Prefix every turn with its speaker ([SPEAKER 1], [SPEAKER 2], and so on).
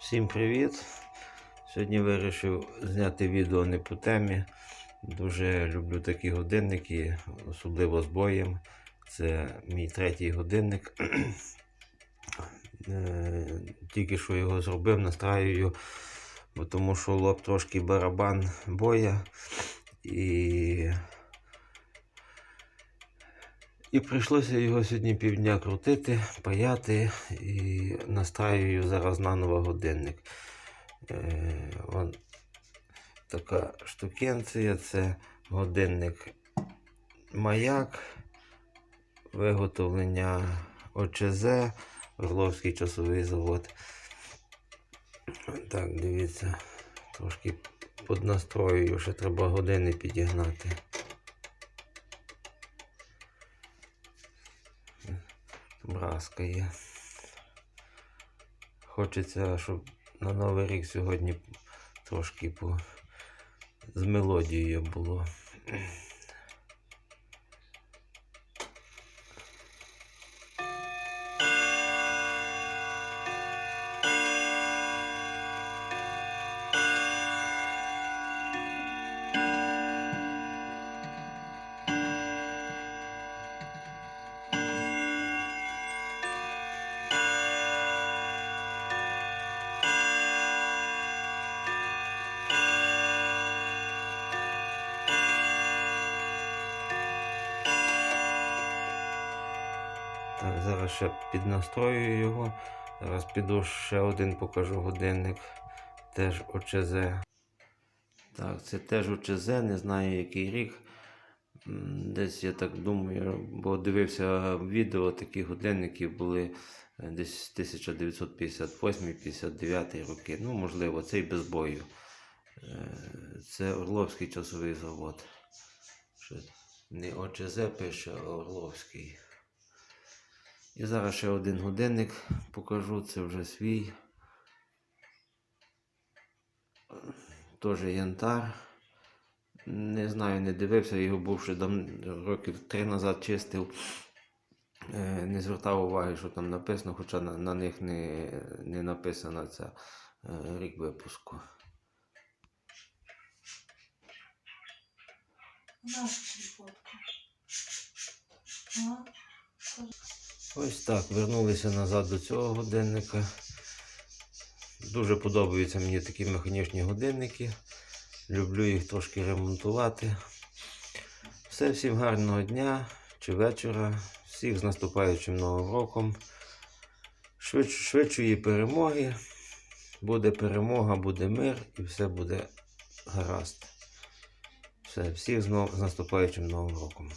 [SPEAKER 1] Всім привіт! Сьогодні вирішив зняти відео не по темі. Дуже люблю такі годинники, особливо з боєм. Це мій третій годинник. Е, Тільки що його зробив, настраюю, тому що лоб трошки барабан боя. І і прийшлося його сьогодні півдня крутити, паяти і настраюю зараз наново годинник. Е, така штукенція, це годинник маяк, виготовлення ОЧЗ, Орловський часовий завод. Так, дивіться, трошки поднастроюю, ще треба години підігнати. Браскає. Хочеться, щоб на Новий рік сьогодні трошки по... з мелодією було. Так, зараз ще піднастроюю його. Зараз піду ще один покажу годинник. Теж ОЧЗ. Так, це теж ОЧЗ, не знаю який рік. Десь я так думаю, бо дивився відео, такі годинники були е, десь 1958-59 роки. Ну, можливо, цей без бою. Е, Це Орловський часовий завод. Не ОЧЗ пише, а Орловський. І зараз ще один годинник покажу, це вже свій. Теж янтар. Не знаю, не дивився, його був ще дав... років три назад чистив. Е, Не звертав уваги, що там написано, хоча на, на них не, не написано це е, рік випуску.
[SPEAKER 2] Наша фотка.
[SPEAKER 1] Ось так, вернулися назад до цього годинника. Дуже подобаються мені такі механічні годинники. Люблю їх трошки ремонтувати. Все, всім гарного дня чи вечора. Всіх з наступаючим Новим роком. Швидш, швидшої перемоги. Буде перемога, буде мир і все буде гаразд. Все, всіх з наступаючим Новим роком.